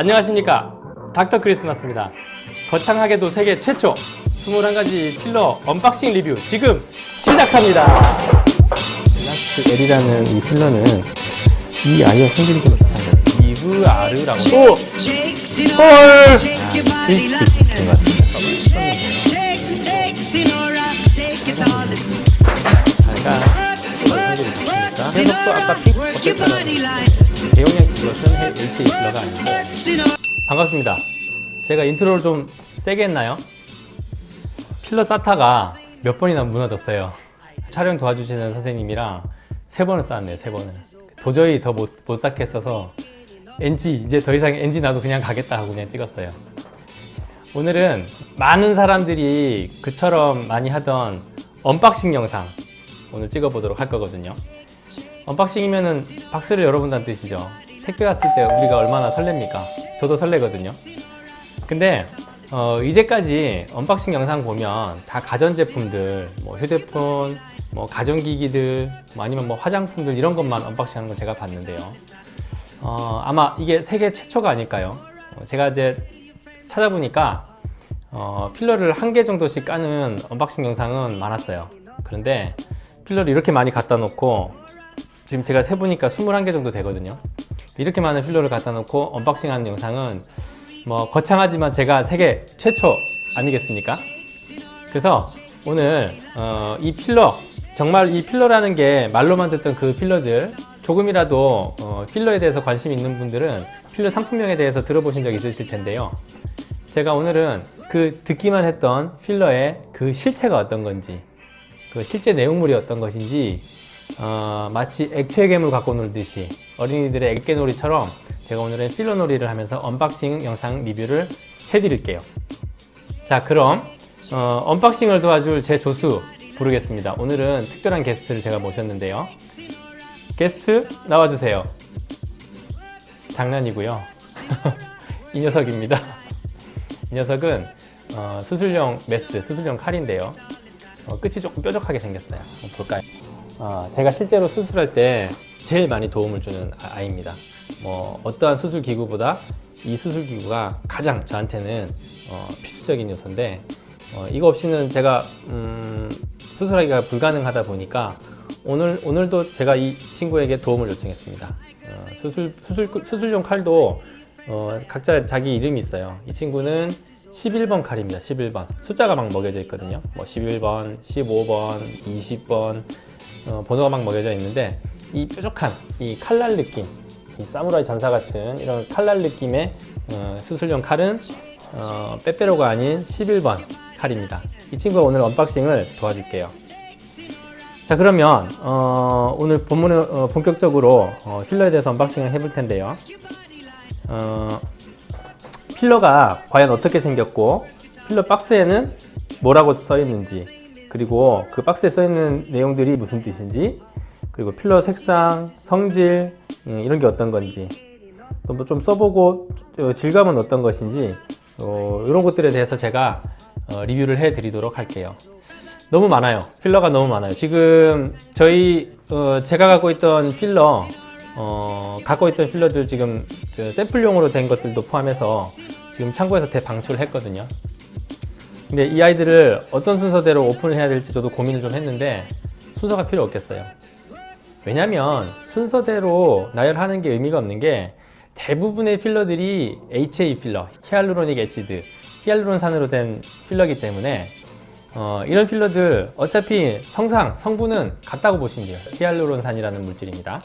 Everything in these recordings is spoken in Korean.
안녕하십니까. 닥터 크리스마스입니다. 거창하게도 세계 최초 21가지 필러 언박싱 리뷰 지금 시작합니다. 일라스틱 L이라는 이 필러는 이 아이와 성질이 좀 비슷한 거예요? 이브 아르라고 또! 헐! 아, 스위스 된것 같습니다 잠깐 성질이 좋습니다. 해석도 아까 핑크 어쨌다 필러는 LTE 필러가 아니고 반갑습니다. 제가 인트로를 좀 세게 했나요? 필러 사타가 몇 번이나 무너졌어요. 촬영 도와주시는 선생님이랑 세 번을 쌓았네요, 세 번을. 도저히 더 못 못 쌓겠어서 NG, 이제 더 이상 NG 나도 그냥 가겠다 하고 그냥 찍었어요. 오늘은 많은 사람들이 그처럼 많이 하던 언박싱 영상 오늘 찍어보도록 할 거거든요. 언박싱이면은 박스를 열어본다는 뜻이죠. 택배 왔을 때 우리가 얼마나 설렙니까? 저도 설레거든요. 근데 어, 이제까지 언박싱 영상 보면 다 가전제품들, 뭐 휴대폰, 뭐 가전기기들, 뭐 아니면 뭐 화장품들 이런 것만 언박싱 하는 건 제가 봤는데요. 어, 아마 이게 세계 최초가 아닐까요? 어, 제가 이제 찾아보니까 어, 필러를 한 개 정도씩 까는 언박싱 영상은 많았어요. 그런데 필러를 이렇게 많이 갖다 놓고 지금 제가 세보니까 21개 정도 되거든요. 이렇게 많은 필러를 갖다 놓고 언박싱하는 영상은 뭐 거창하지만 제가 세계 최초 아니겠습니까? 그래서 오늘 어, 이 필러 정말 이 필러라는 게 말로만 듣던 그 필러들 조금이라도 어, 필러에 대해서 관심 있는 분들은 필러 상품명에 대해서 들어보신 적 있으실 텐데요. 제가 오늘은 그 듣기만 했던 필러의 그 실체가 어떤 건지 그 실제 내용물이 어떤 것인지 어, 마치 액체 괴물 갖고 놀듯이 어린이들의 액괴놀이처럼 제가 오늘은 필러 놀이를 하면서 언박싱 영상 리뷰를 해드릴게요. 자, 그럼 어, 언박싱을 도와줄 제 조수 부르겠습니다. 오늘은 특별한 게스트를 제가 모셨는데요. 게스트 나와주세요. 장난이고요. 이 녀석입니다. 이 녀석은 어, 수술용 메스, 수술용 칼인데요. 어, 끝이 조금 뾰족하게 생겼어요. 볼까요? 어, 제가 실제로 수술할 때 제일 많이 도움을 주는 아- 아이입니다. 뭐 어떠한 수술 기구보다 이 수술 기구가 가장 저한테는 어, 필수적인 요소인데 어, 이거 없이는 제가 음, 수술하기가 불가능하다 보니까 오늘 오늘도 제가 이 친구에게 도움을 요청했습니다. 어, 수술 수술 수술용 칼도 어, 각자 자기 이름이 있어요. 이 친구는 11번 칼입니다. 11번. 숫자가 막 먹여져 있거든요. 뭐 11번, 15번, 20번 어, 번호가 막 먹여져 있는데 이 뾰족한 이 칼날 느낌, 이 사무라이 전사 같은 이런 칼날 느낌의 어, 수술용 칼은 어, 빼빼로가 아닌 11번 칼입니다. 이 친구가 오늘 언박싱을 도와줄게요. 자 그러면 어, 오늘 본문을 어, 본격적으로 어, 필러에 대해서 언박싱을 해볼 텐데요. 어, 필러가 과연 어떻게 생겼고 필러 박스에는 뭐라고 써 있는지 그리고 그 박스에 써 있는 내용들이 무슨 뜻인지 그리고 필러 색상, 성질 음, 이런 게 어떤 건지 또뭐좀 써보고 어, 질감은 어떤 것인지 어, 이런 것들에 대해서 제가 어, 리뷰를 해 드리도록 할게요. 너무 많아요. 필러가 너무 많아요. 지금 저희 어, 제가 갖고 있던 필러 어, 갖고 있던 필러들 지금 저 샘플용으로 된 것들도 포함해서 지금 창고에서 대방출을 했거든요. 근데 이 아이들을 어떤 순서대로 오픈을 해야 될지 저도 고민을 좀 했는데 순서가 필요 없겠어요. 왜냐면 순서대로 나열하는 게 의미가 없는 게 대부분의 필러들이 HA 필러, 히알루로닉 애시드, 히알루론산으로 된 필러이기 때문에 어, 이런 필러들 어차피 성상, 성분은 같다고 보시면 돼요. 히알루론산이라는 물질입니다.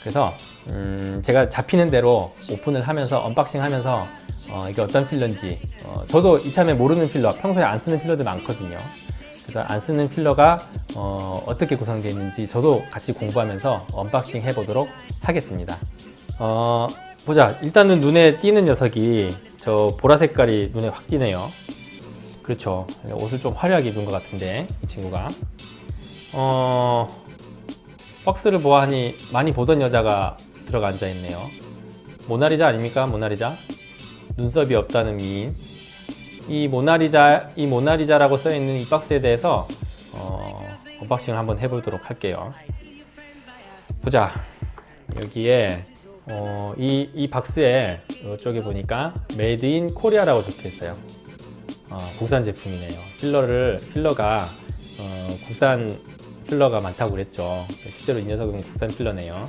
그래서 음, 제가 잡히는 대로 오픈을 하면서 언박싱 하면서 어, 이게 어떤 필러인지. 어, 저도 이참에 모르는 필러 평소에 안 쓰는 필러들 많거든요. 그래서 안 쓰는 필러가 어, 어떻게 구성되어 있는지 저도 같이 공부하면서 언박싱 해보도록 하겠습니다. 어, 보자. 일단은 눈에 띄는 녀석이 저 보라 색깔이 눈에 확 띄네요. 그렇죠. 옷을 좀 화려하게 입은 것 같은데 이 친구가. 어, 박스를 보아하니 많이 보던 여자가 들어가 앉아 있네요. 모나리자 아닙니까? 모나리자? 눈썹이 없다는 미인. 이 모나리자, 이 모나리자라고 써 있는 이 박스에 대해서 어, 언박싱을 한번 해보도록 할게요. 보자. 여기에 어, 이, 이 박스에 이쪽에 보니까 메이드 인 코리아라고 적혀 있어요. 어, 국산 제품이네요. 필러를 필러가 어, 국산 필러가 많다고 그랬죠. 실제로 이 녀석은 국산 필러네요.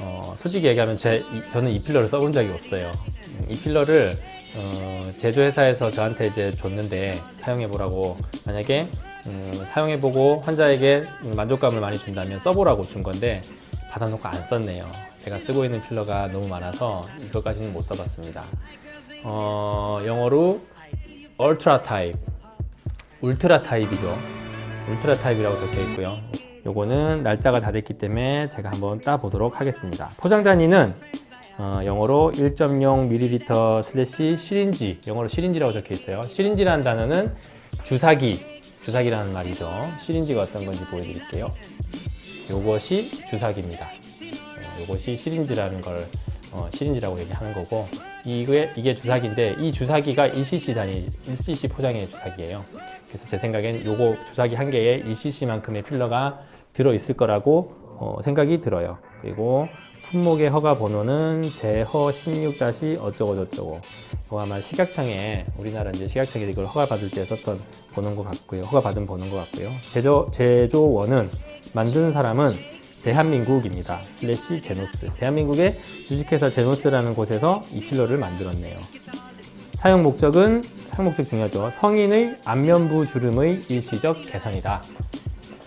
어, 솔직히 얘기하면 제, 이- 저는 이 필러를 써본 적이 없어요. 음, 이 필러를 어, 제조회사에서 저한테 이제 줬는데 사용해보라고 만약에 음, 사용해보고 환자에게 음, 만족감을 많이 준다면 써보라고 준 건데 받아놓고 안 썼네요. 제가 쓰고 있는 필러가 너무 많아서 이거까지는 못 써봤습니다. 어, 영어로 울트라 타입, 울트라 타입이죠. 울트라 타입이라고 적혀 있고요. 요거는 날짜가 다 됐기 때문에 제가 한번 따 보도록 하겠습니다. 포장 단위는 어, 영어로 1.0ml 슬래시 시린지, 영어로 시린지라고 적혀 있어요. 시린지라는 단어는 주사기, 주사기라는 말이죠. 시린지가 어떤 건지 보여드릴게요. 요것이 주사기입니다. 어, 요것이 시린지라는 걸 어, 시린지라고 얘기하는 거고 이게 이게 주사기인데 이 주사기가 1cc 단위 1cc 포장의 주사기예요. 그래서 제 생각엔 요거 주사기 한 개에 1cc만큼의 필러가 들어 있을 거라고 어, 생각이 들어요. 그리고 품목의 허가 번호는 제허 16 어쩌고 저쩌고 이거 아마 식약청에 우리나라 이제 식약청에 이걸 허가 받을 때 썼던 번호인 것 같고요. 허가 받은 번호인 것 같고요. 제조 제조원은 만든 사람은 대한민국입니다. 슬래시 제노스. 대한민국의 주식회사 제노스라는 곳에서 이 필러를 만들었네요. 사용 목적은 사용 목적 중요하죠. 성인의 안면부 주름의 일시적 개선이다.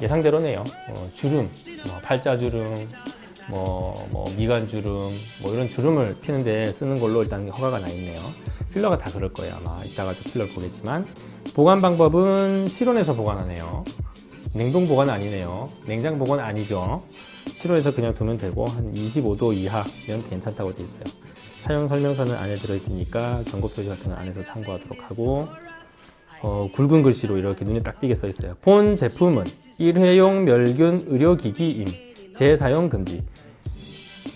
예상대로네요. 어, 주름, 뭐 팔자주름, 뭐, 뭐 미간 주름, 뭐 이런 주름을 피는데 쓰는 걸로 일단 허가가 나 있네요. 필러가 다 그럴 거예요. 아마 이따가 또 필러를 보겠지만 보관 방법은 실온에서 보관하네요. 냉동 보관 아니네요. 냉장 보관 아니죠. 실온에서 그냥 두면 되고 한 25도 이하면 괜찮다고 되어 있어요. 사용 설명서는 안에 들어있으니까 경고 표시 같은 건 안에서 참고하도록 하고 어, 굵은 글씨로 이렇게 눈에 딱 띄게 써 있어요. 본 제품은 일회용 멸균 의료기기임 재사용 금지.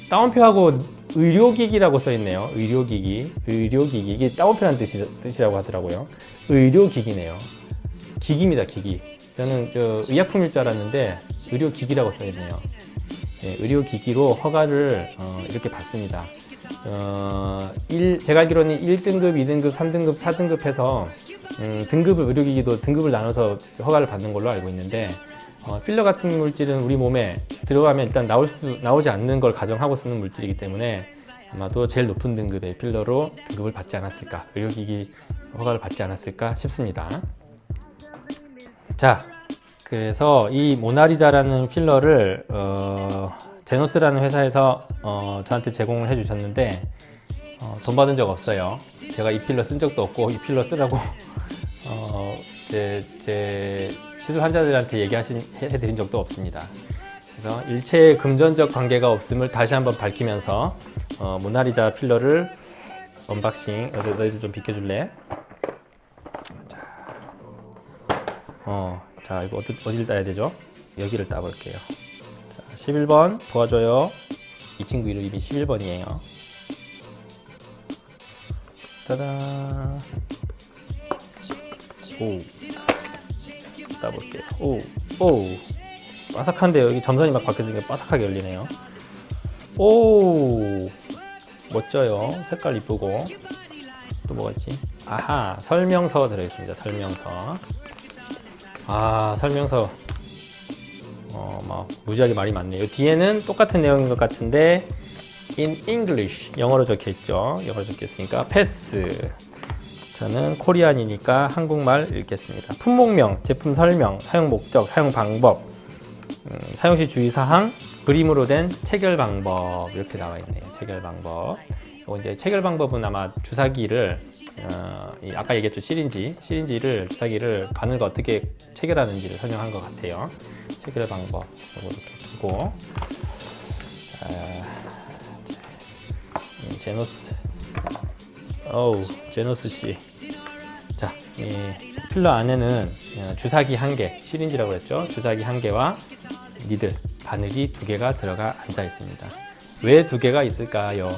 따옴표하고 의료기기라고 써 있네요. 의료기기, 의료기기 이게 따옴표라는 뜻이, 뜻이라고 하더라고요. 의료기기네요. 기기입니다, 기기. 저는 저 의약품일 줄 알았는데 의료기기라고 써 있네요. 예, 의료기기로 허가를 어, 이렇게 받습니다. 어, 일- 제가 알기로는 1등급, 2등급, 3등급, 4등급 해서 음, 등급을 의료기기도 등급을 나눠서 허가를 받는 걸로 알고 있는데 어, 필러 같은 물질은 우리 몸에 들어가면 일단 나올 수 나오지 않는 걸 가정하고 쓰는 물질이기 때문에 아마도 제일 높은 등급의 필러로 등급을 받지 않았을까 의료기기 허가를 받지 않았을까 싶습니다. 자, 그래서 이 모나리자라는 필러를 어, 제노스라는 회사에서 어, 저한테 제공을 해주셨는데 어, 돈 받은 적 없어요. 제가 이 필러 쓴 적도 없고 이 필러 쓰라고 어, 제, 제 시술 환자들한테 얘기하신 해드린 적도 없습니다. 그래서 일체의 금전적 관계가 없음을 다시 한번 밝히면서 어, 모나리자 필러를 언박싱. 너희들 좀 비켜줄래? 어, 자, 이거 어디, 어디를 따야 되죠? 여기를 따볼게요. 자, 11번 도와줘요. 이 친구 이름이 11번이에요. 따다. 오. 따볼게요. 오, 오. 바삭한데 여기 점선이 막 바뀌어지니까 바삭하게 열리네요. 오. 멋져요. 색깔 이쁘고. 또 뭐가 있지? 아하, 설명서 들어있습니다. 설명서. 아 설명서 어, 막 무지하게 말이 많네요. 뒤에는 똑같은 내용인 것 같은데 in English 영어로 적혀 있죠. 영어로 적혀 있으니까 패스. 저는 코리안이니까 한국말 읽겠습니다. 품목명, 제품 설명, 사용 목적, 사용 방법, 음, 사용 시 주의 사항, 그림으로 된 체결 방법 이렇게 나와 있네요. 체결 방법. 이거 이제 체결 방법은 아마 주사기를 어, 이 아까 얘기했죠 시린지 시린지를 주사기를 바늘과 어떻게 체결하는지를 설명한 것 같아요. 체결 방법 이거 이렇게 두고 아, 음, 제노스 어우 제노스 씨. 자, 이 필러 안에는 어, 주사기 한 개, 시린지라고 그랬죠. 주사기 한 개와 니들 바늘이 두 개가 들어가 앉아 있습니다. 왜 두 개가 있을까요?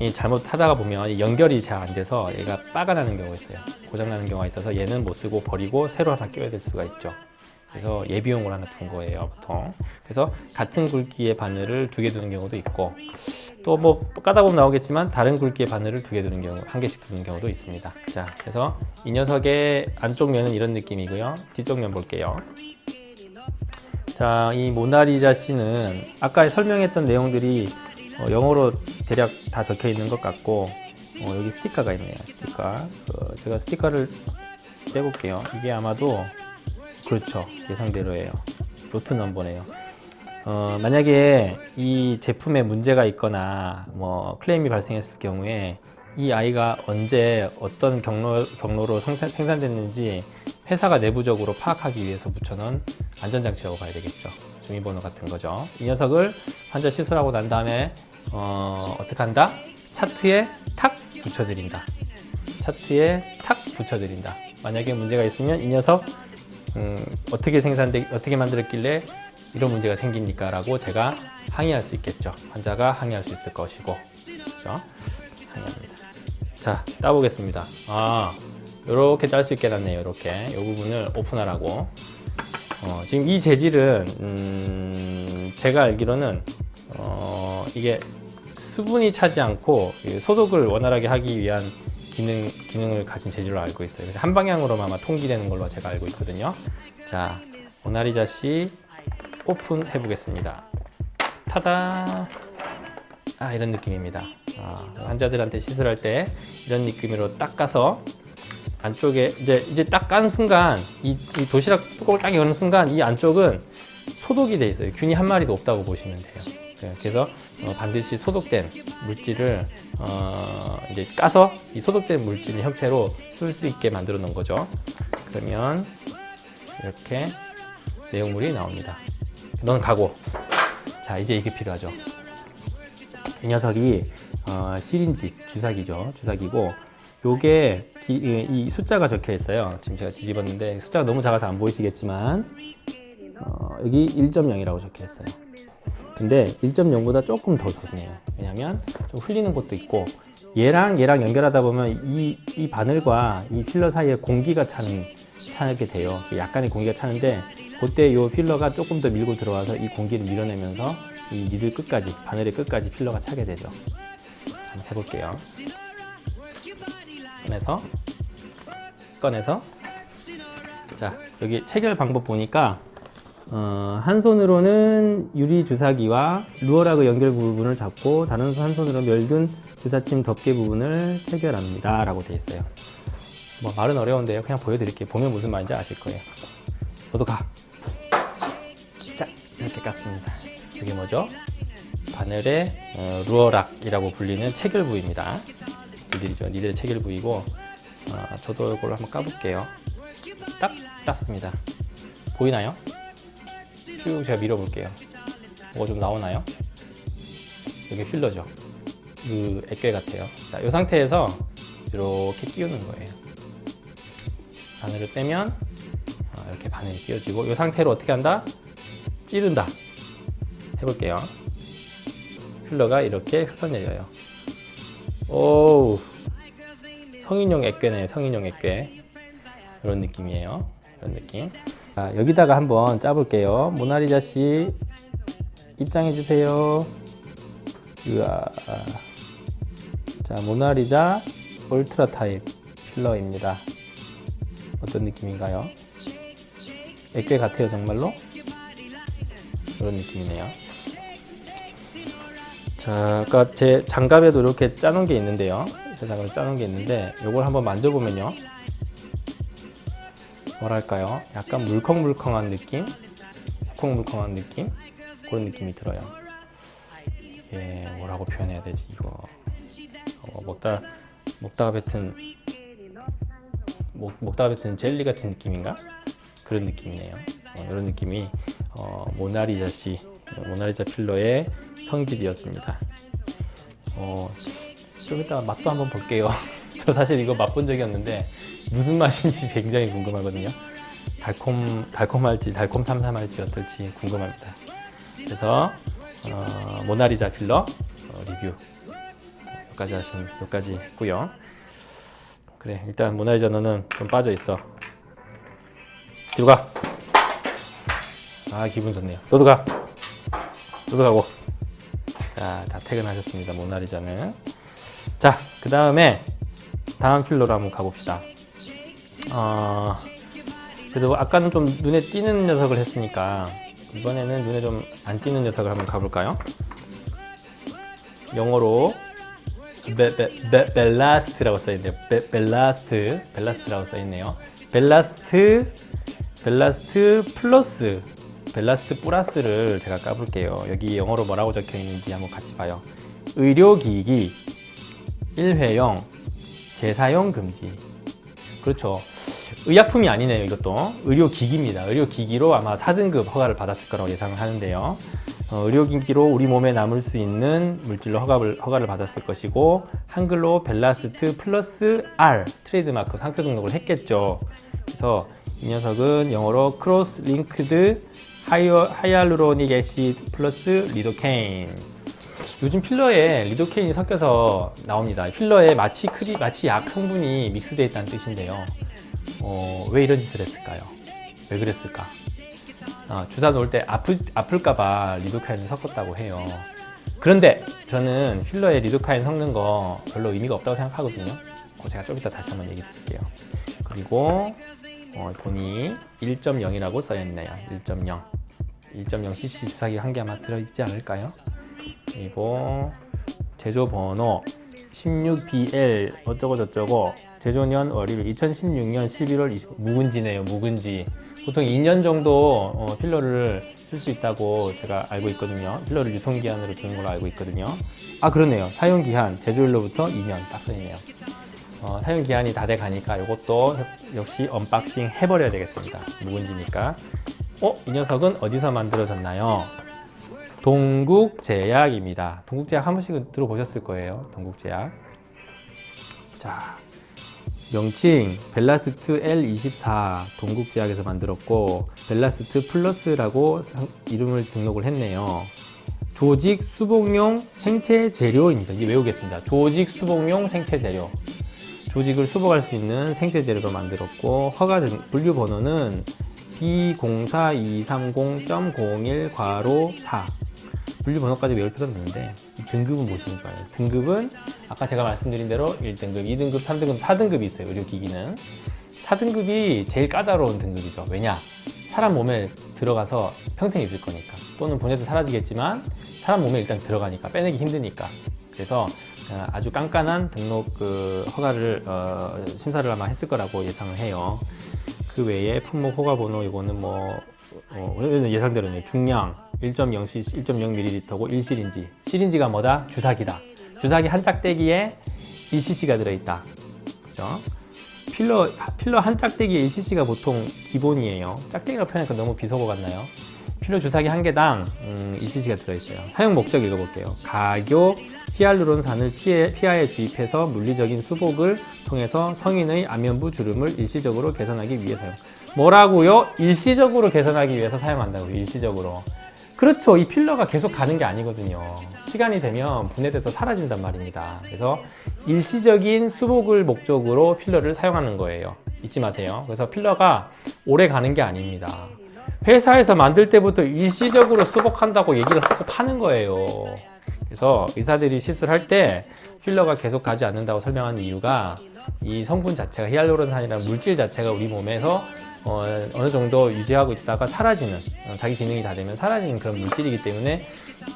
이 잘못 하다가 보면 이 연결이 잘 안 돼서 얘가 빠가 나는 경우가 있어요. 고장 나는 경우가 있어서 얘는 못 쓰고 버리고 새로 하나 껴야 될 수가 있죠. 그래서 예비용으로 하나 둔 거예요, 보통. 그래서 같은 굵기의 바늘을 두 개 두는 경우도 있고, 또 뭐 까다 보면 나오겠지만 다른 굵기의 바늘을 두 개 두는 경우, 한 개씩 두는 경우도 있습니다. 자, 그래서 이 녀석의 안쪽 면은 이런 느낌이고요. 뒤쪽 면 볼게요. 자, 이 모나리자 씨는 아까 설명했던 내용들이 어, 영어로 대략 다 적혀 있는 것 같고 어, 여기 스티커가 있네요. 스티커. 어, 제가 스티커를 빼볼게요. 이게 아마도 그렇죠. 예상대로예요. 로트 넘버네요. 어, 만약에 이 제품에 문제가 있거나 뭐 클레임이 발생했을 경우에 이 아이가 언제 어떤 경로, 경로로 생산, 생산됐는지 회사가 내부적으로 파악하기 위해서 붙여놓은 안전장치라고 봐야 되겠죠. 주민번호 같은 거죠. 이 녀석을 환자 시술하고 난 다음에 어, 어떻게 한다? 차트에 탁 붙여드린다. 차트에 탁 붙여드린다. 만약에 문제가 있으면 이 녀석 음, 어떻게 생산돼 어떻게 만들었길래 이런 문제가 생깁니까 라고 제가 항의할 수 있겠죠. 환자가 항의할 수 있을 것이고, 그렇죠? 항의합니다. 자, 따보겠습니다. 아, 이렇게 딸수 있게 해놨네요. 이렇게 이 부분을 오픈하라고. 어, 지금 이 재질은 음, 제가 알기로는 어, 이게 수분이 차지 않고 이 소독을 원활하게 하기 위한 기능, 기능을 가진 재질로 알고 있어요. 그래서 한 방향으로만 아마 통기되는 걸로 제가 알고 있거든요. 자, 모나리자 씨 오픈해 보겠습니다. 타다! 아, 이런 느낌입니다. 아, 환자들한테 시술할 때 이런 느낌으로 닦아서 안쪽에 이제 이제 딱 깐 순간 이, 이 도시락 뚜껑을 딱 여는 순간 이 안쪽은 소독이 돼 있어요. 균이 한 마리도 없다고 보시면 돼요. 네, 그래서 어, 반드시 소독된 물질을 어, 이제 까서 이 소독된 물질 형태로 쓸 수 있게 만들어 놓은 거죠. 그러면 이렇게 내용물이 나옵니다. 넌 가고. 자, 이제 이게 필요하죠. 이 녀석이 어, 시린지 주사기죠. 주사기고 요게 기- 이, 이 숫자가 적혀 있어요. 지금 제가 뒤집었는데 숫자가 너무 작아서 안 보이시겠지만 어, 여기 1.0이라고 적혀 있어요. 근데 1.0보다 조금 더 좋네요. 왜냐면 좀 흘리는 곳도 있고 얘랑 얘랑 연결하다 보면 이, 이 바늘과 이 필러 사이에 공기가 차는 차게 돼요. 약간의 공기가 차는데 그때 이 필러가 조금 더 밀고 들어와서 이 공기를 밀어내면서 이 니들 끝까지 바늘의 끝까지 필러가 차게 되죠. 한번 해볼게요. 꺼내서 꺼내서. 자 여기 체결 방법 보니까 어, 한 손으로는 유리 주사기와 루어라그 연결 부분을 잡고 다른 한 손으로 멸균 주사침 덮개 부분을 체결합니다. 라고 돼 있어요. 뭐 말은 어려운데요. 그냥 보여드릴게요. 보면 무슨 말인지 아실 거예요. 너도 가! 자, 이렇게 깠습니다. 이게 뭐죠? 바늘의 어, 루어락이라고 불리는 체결 부위입니다 니들이죠 니들의 체결 부위고 어, 저도 이걸로 한번 까볼게요 딱 땄습니다 보이나요? 쭉 제가 밀어볼게요. 뭐가 좀 나오나요? 여기 필러죠. 그 액괴 같아요. 자, 이 상태에서 이렇게 끼우는 거예요. 바늘을 빼면 어, 이렇게 바늘이 끼워지고 이 상태로 어떻게 한다? 찌른다. 해볼게요. 필러가 이렇게 흘러내려요. 오 성인용 액괴네요. 성인용 액괴. 이런 느낌이에요. 이런 느낌. 자, 여기다가 한번 짜볼게요. 모나리자 씨 입장해 주세요. 으아. 자, 모나리자 울트라 타입 필러입니다. 어떤 느낌인가요? 액괴 같아요, 정말로? 이런 느낌이네요. 자, 아까 제 장갑에도 이렇게 짜놓은 게 있는데요. 제 장갑에 짜놓은 게 있는데, 이걸 한번 만져보면요. 뭐랄까요? 약간 물컹물컹한 느낌? 물컹물컹한 느낌? 그런 느낌이 들어요. 예, 뭐라고 표현해야 되지, 이거. 어, 먹다, 먹다가 뱉은, 먹, 먹다가 뱉은 젤리 같은 느낌인가? 그런 느낌이네요. 어, 이런 느낌이, 어, 모나리자 씨, 모나리자 필러의 성질이었습니다. 어, 좀 이따 맛도 한번 볼게요. 저 사실 이거 맛본 적이 없는데, 무슨 맛인지 굉장히 궁금하거든요. 달콤 달콤할지 달콤 삼삼할지 어떨지 궁금합니다. 그래서 어, 모나리자 필러 어, 리뷰 여기까지 하시면 여기까지 했고요. 그래 일단 모나리자 너는 좀 빠져 있어. 뒤로 가. 아 기분 좋네요. 너도 가. 너도 가고. 자, 다 퇴근하셨습니다. 모나리자는. 자, 그 다음에 다음 필러로 한번 가봅시다. 어, 그래도 아까는 좀 눈에 띄는 녀석을 했으니까 이번에는 눈에 좀 안 띄는 녀석을 한번 가볼까요? 영어로 베, 베, 베, 벨라스트라고 써있네요. 베, 벨라스트, 벨라스트라고 써있네요. 벨라스트, 벨라스트 플러스, 벨라스트 플러스를 제가 까볼게요. 여기 영어로 뭐라고 적혀 있는지 한번 같이 봐요. 의료기기, 일회용, 재사용 금지. 그렇죠. 의약품이 아니네요, 이것도. 의료기기입니다. 의료기기로 아마 4등급 허가를 받았을 거라고 예상을 하는데요. 어, 의료기기로 우리 몸에 남을 수 있는 물질로 허가를, 허가를 받았을 것이고, 한글로 벨라스트 플러스 R 트레이드마크 상표 등록을 했겠죠. 그래서 이 녀석은 영어로 크로스 링크드 하이알루로닉 애시드 플러스 리도케인. 요즘 필러에 리도케인이 섞여서 나옵니다. 필러에 마치 크리, 마치 약 성분이 믹스되어 있다는 뜻인데요. 어, 왜 이런 짓을 했을까요? 왜 그랬을까? 아, 주사 놓을 때 아플, 아플까봐 리도카인을 섞었다고 해요. 그런데 저는 필러에 리도카인 섞는 거 별로 의미가 없다고 생각하거든요. 어, 제가 좀 이따 다시 한번 얘기 드릴게요. 그리고 어, 본이 1.0이라고 써있네요. 1.0. 1.0cc 주사기 한 개 아마 들어있지 않을까요? 그리고 제조 번호 16BL 어쩌고 저쩌고 제조년 월일 2016년 11월 20 묵은지네요 묵은지 보통 2년 정도 어, 필러를 쓸 수 있다고 제가 알고 있거든요 필러를 유통기한으로 주는 걸로 알고 있거든요 아 그렇네요 사용기한 제조일로부터 2년 딱 써있네요 어, 사용 기한이 다 돼 가니까 이것도 역시 언박싱 해버려야 되겠습니다 묵은지니까 어? 이 녀석은 어디서 만들어졌나요? 동국제약입니다. 동국제약 한 번씩은 들어보셨을 거예요. 동국제약. 자, 명칭 벨라스트 L24 동국제약에서 만들었고 벨라스트 플러스라고 상- 이름을 등록을 했네요. 조직 수복용 생체 재료입니다. 이제 외우겠습니다. 조직 수복용 생체 재료. 조직을 수복할 수 있는 생체 재료로 만들었고 허가 등 분류 번호는 B04230.01 괄호 4 분류 번호까지 외울 필요는 없는데 이 등급은 보시면 좋아요. 등급은 아까 제가 말씀드린 대로 1등급, 2등급, 3등급, 4등급이 있어요. 의료기기는 4등급이 제일 까다로운 등급이죠. 왜냐? 사람 몸에 들어가서 평생 있을 거니까 또는 보내도 사라지겠지만 사람 몸에 일단 들어가니까 빼내기 힘드니까 그래서 어, 아주 깐깐한 등록 그 허가를 어, 심사를 아마 했을 거라고 예상을 해요. 그 외에 품목 허가 번호 이거는 뭐 어, 예상대로네요. 중량 1.0cc, 1.0ml고 1시린지. 시린지가 뭐다? 주사기다. 주사기 한 짝대기에 1cc가 들어있다. 그죠? 필러 필러 한 짝대기에 1cc가 보통 기본이에요. 짝대기라고 표현하니까 너무 비속어 같나요? 필러 주사기 한 개당 음, 1cc가 들어있어요. 사용 목적 읽어볼게요. 가교 히알루론산을 피하에 주입해서 물리적인 수복을 통해서 성인의 안면부 주름을 일시적으로 개선하기 위해서요. 뭐라고요? 일시적으로 개선하기 위해서 사용한다고요. 일시적으로. 그렇죠. 이 필러가 계속 가는 게 아니거든요. 시간이 되면 분해돼서 사라진단 말입니다. 그래서 일시적인 수복을 목적으로 필러를 사용하는 거예요. 잊지 마세요. 그래서 필러가 오래 가는 게 아닙니다. 회사에서 만들 때부터 일시적으로 수복한다고 얘기를 하고 파는 거예요. 그래서 의사들이 시술할 때 필러가 계속 가지 않는다고 설명하는 이유가 이 성분 자체가 히알루론산이라는 물질 자체가 우리 몸에서 어, 느 정도 유지하고 있다가 사라지는 어, 자기 기능이 다 되면 사라지는 그런 물질이기 때문에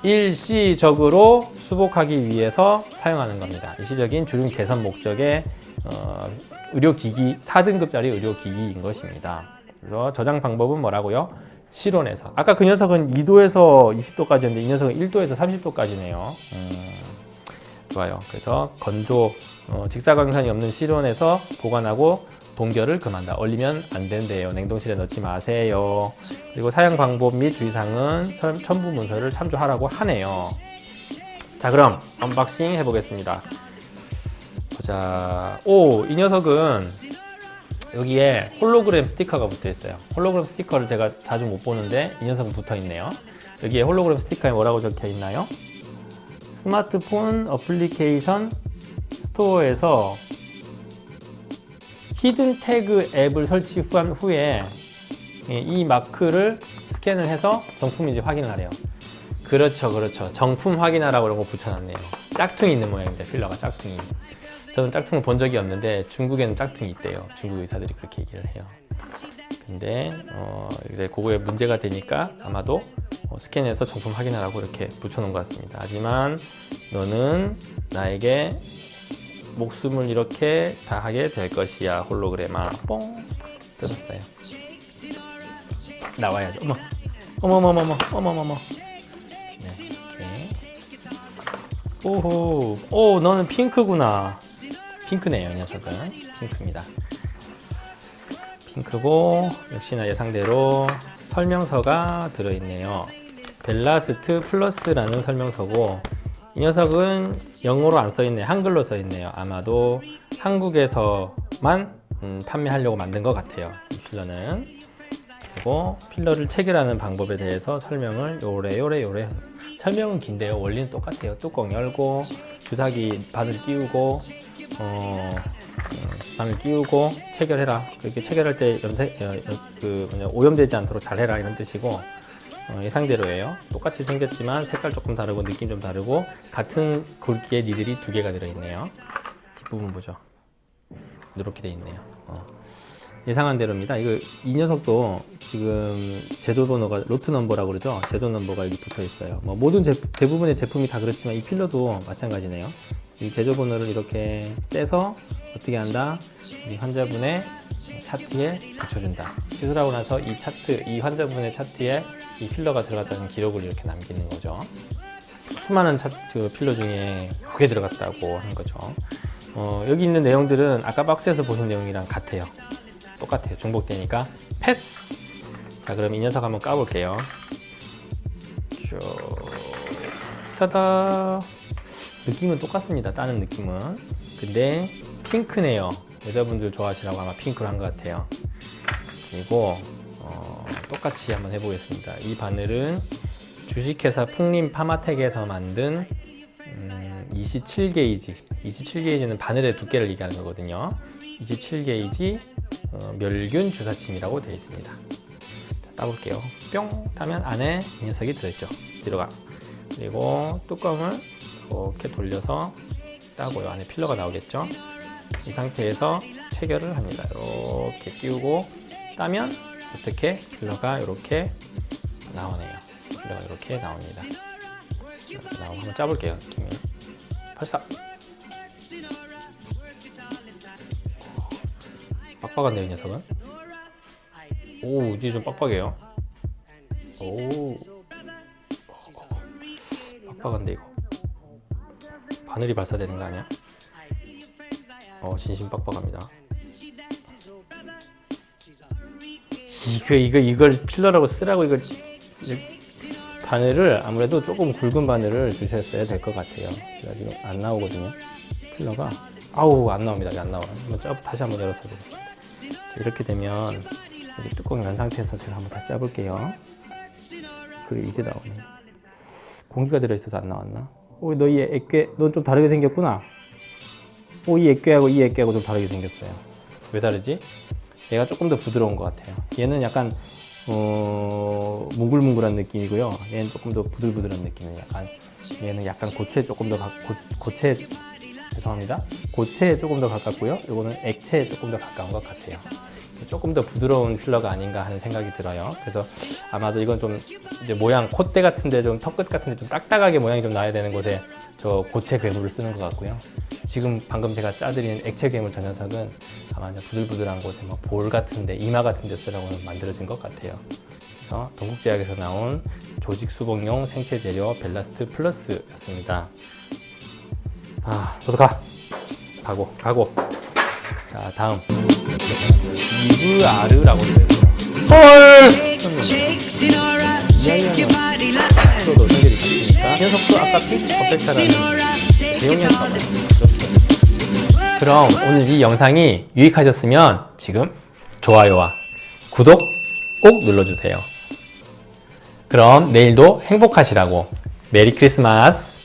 일시적으로 수복하기 위해서 사용하는 겁니다. 일시적인 주름 개선 목적의 어, 의료기기 4등급짜리 의료기기인 것입니다. 그래서 저장 방법은 뭐라고요? 실온에서 아까 그 녀석은 2도에서 20도까지였는데 이 녀석은 1도에서 30도까지네요. 음, 좋아요. 그래서 건조 어, 직사광선이 없는 실온에서 보관하고 동결을 금한다. 얼리면 안 된대요. 냉동실에 넣지 마세요. 그리고 사용 방법 및 주의사항은 첨- 첨부 문서를 참조하라고 하네요. 자, 그럼 언박싱 해보겠습니다. 보자. 오, 이 녀석은 여기에 홀로그램 스티커가 붙어 있어요. 홀로그램 스티커를 제가 자주 못 보는데 이 녀석은 붙어 있네요. 여기에 홀로그램 스티커에 뭐라고 적혀 있나요? 스마트폰 어플리케이션 스토어에서 히든 태그 앱을 설치 한 후에 이 마크를 스캔을 해서 정품인지 확인을 하래요. 그렇죠, 그렇죠. 정품 확인하라고 그러고 붙여놨네요. 짝퉁이 있는 모양입니다. 필러가 짝퉁이. 저는 짝퉁을 본 적이 없는데 중국에는 짝퉁이 있대요. 중국 의사들이 그렇게 얘기를 해요. 근데 어, 이제 그거에 문제가 되니까 아마도 어, 스캔해서 정품 확인하라고 이렇게 붙여놓은 것 같습니다. 하지만 너는 나에게 목숨을 이렇게 다하게 될 것이야 홀로그래마 뽕 뜯었어요. 나와야죠. 어머, 어머, 어머, 어머, 어머, 어머, 어머. 네. 오호, 오, 너는 핑크구나. 핑크네요, 이 녀석은. 핑크입니다. 핑크고 역시나 예상대로 설명서가 들어있네요. 벨라스트 플러스라는 설명서고 이 녀석은 영어로 안 써있네요. 한글로 써있네요. 아마도 한국에서만 음, 판매하려고 만든 것 같아요. 이 필러는 그리고 필러를 체결하는 방법에 대해서 설명을 요래 요래 요래 설명은 긴데요. 원리는 똑같아요. 뚜껑 열고 주사기 바늘 끼우고 어, 어, 바늘 끼우고 체결해라. 그렇게 체결할 때 염색, 어, 어, 그 뭐냐, 오염되지 않도록 잘해라 이런 뜻이고 어, 예상대로예요. 똑같이 생겼지만 색깔 조금 다르고 느낌 좀 다르고 같은 굵기의 니들이 두 개가 들어있네요. 뒷부분 보죠. 이렇게 돼 있네요. 어. 예상한 대로입니다. 이거 이 녀석도 지금 제조 번호가 로트 넘버라고 그러죠. 제조 넘버가 여기 붙어 있어요. 뭐 모든 제, 대부분의 제품이 다 그렇지만 이 필러도 마찬가지네요. 이 제조 번호를 이렇게 떼서 어떻게 한다? 이 환자분의 차트에 붙여준다. 시술하고 나서 이 차트, 이 환자분의 차트에 이 필러가 들어갔다는 기록을 이렇게 남기는 거죠. 수많은 차, 그 필러 중에 그게 들어갔다고 하는 거죠. 어, 여기 있는 내용들은 아까 박스에서 보신 내용이랑 같아요. 똑같아요. 중복되니까 패스. 자, 그럼 이 녀석 한번 까볼게요. 쭉. 타다. 느낌은 똑같습니다. 따는 느낌은. 근데 핑크네요. 여자분들 좋아하시라고 아마 핑크를 한것 같아요. 그리고 어, 똑같이 한번 해보겠습니다. 이 바늘은 주식회사 풍림 파마텍에서 만든 음, 27게이지. 27게이지는 바늘의 두께를 얘기하는 거거든요. 27게이지 어, 멸균 주사침이라고 되어 있습니다. 자, 따볼게요. 뿅 하면 안에 이 녀석이 들어있죠. 들어가. 그리고 뚜껑을 이렇게 돌려서 따고요. 안에 필러가 나오겠죠. 이 상태에서 체결을 합니다. 이렇게 끼우고 따면 어떻게 필러가 이렇게 나오네요. 필러가 이렇게 나옵니다. 나오고 한번 짜볼게요. 느낌이. 발사. 빡빡한데요, 이 녀석은? 오, 이제 좀 빡빡해요. 오, 빡빡한데 이거. 바늘이 발사되는 거 아니야? 어, 진심 빡빡합니다. 이거 이거 이걸 필러라고 쓰라고 이걸 이- 바늘을 아무래도 조금 굵은 바늘을 주셨어야 될 것 같아요. 제가 지금 안 나오거든요. 필러가 아우 안 나옵니다. 안 나와요. 한번 짜, 다시 한번 열어서 보겠습니다. 자, 이렇게 되면 여기 뚜껑 연 상태에서 제가 한번 다시 짜볼게요. 그래 이제 나오네. 공기가 들어있어서 안 나왔나? 오, 너이 액괴, 넌좀 다르게 생겼구나. 오, 이 액괴하고 이 액괴하고 좀 다르게 생겼어요. 왜 다르지? 얘가 조금 더 부드러운 것 같아요. 얘는 약간 어, 뭉글뭉글한 느낌이고요. 얘는 조금 더 부들부들한 느낌이에요. 약간 얘는 약간 고체에 조금 더 가, 고, 고체 죄송합니다. 고체에 조금 더 가깝고요. 이거는 액체에 조금 더 가까운 것 같아요. 조금 더 부드러운 필러가 아닌가 하는 생각이 들어요. 그래서 아마도 이건 좀 모양 콧대 같은데 좀 턱끝 같은데 좀 딱딱하게 모양이 좀 나야 되는 곳에 저 고체 괴물을 쓰는 것 같고요. 지금 방금 제가 짜드린 액체 괴물 저 녀석은 아마 부들부들한 곳에 뭐 볼 같은데 이마 같은데 쓰라고 만들어진 것 같아요. 그래서 동국제약에서 나온 조직 수복용 생체 재료 벨라스트 플러스였습니다. 아, 저도 가. 가고, 가고. 자, 다음. 이브아르라고 되어 있어요. 헐! 이야기하면 또도 성질이 같으니까. 이 녀석도 아까 핑크 퍼펙트라는 같아요. 그럼 오늘 이 영상이 유익하셨으면 지금 좋아요와 구독 꼭 눌러주세요. 그럼 내일도 행복하시라고. 메리 크리스마스!